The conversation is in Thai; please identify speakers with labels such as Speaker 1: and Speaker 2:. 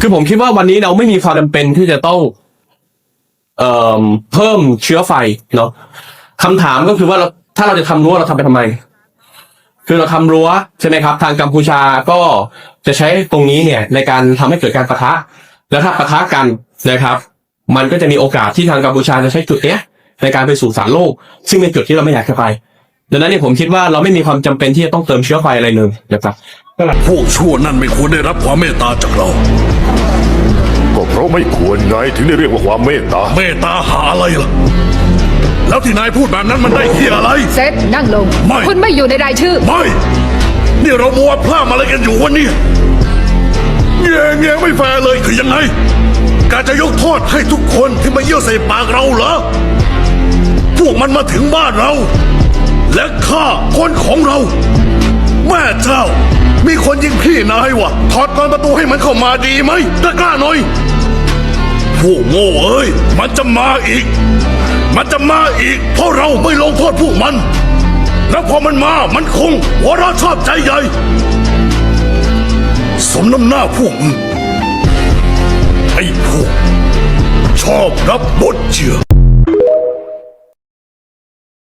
Speaker 1: คือผมคิดว่าวันนี้เราไม่มีความจำเป็นที่จะต้อง เอ่อเพิ่มเชื้อไฟเนาะคำถามก็คือว่าเราถ้าเราจะทำรั้วเราทำไปทำไม คือเราทำรั้วใช่ไหมครับ ทางกัมพูชาก็จะใช้ตรงนี้เนี่ย ในการทำให้เกิดการปะทะ แล้วถ้าปะทะกันนะครับ มันก็จะมีโอกาสที่ทางกัมพูชาจะใช้จุดเนี้ย ในการไปสู่สารโลก ซึ่งเป็นจุดที่เราไม่อยากจะไปดังนั้นเนี่ยผมคิดว่าเราไม่มีความจำเป็นที่จะต้องเติมเชื้อไฟอะไรเลยนะครับ
Speaker 2: พวกชั่วนั่นไม่ควรได้รับความเมตตาจากเรา
Speaker 3: ก็เพราะไม่ควรไงถึงได้เรียกว่าความเมตตา
Speaker 2: เมตตาหาอะไรล่ะ แล้วที่นายพูดแบบนั้นมันได้เฮียอะไร
Speaker 4: เซตนั่งลง
Speaker 2: ไม่
Speaker 4: คุณไม่อยู่ในรายชื่อ
Speaker 2: ไม่ นี่เรามัวพลาดอะไรกันอยู่วะเนี่ยแง่แง่ไม่แฟร์เลยคือยังไง การจะยกโทษให้ทุกคนที่มาเยี่ยวใส่ปากเราเหรอ พวกมันมาถึงบ้านเรา และฆ่าคนของเรา แม่เจ้า มีคนยิงพี่นายวะถอดกรอนประตูให้มันเข้ามาดีไหมกล้ากล้าหน่อยพวกโง่เอ้ย มันจะมาอีก มันจะมาอีก เพราะเราไม่ลงโทษพวกมัน แล้วพอมันมา มันคงหัวเราชอบใจใหญ่ สมน้ำหน้าพวกมึงไอ้พวก ชอบรับบทเจือ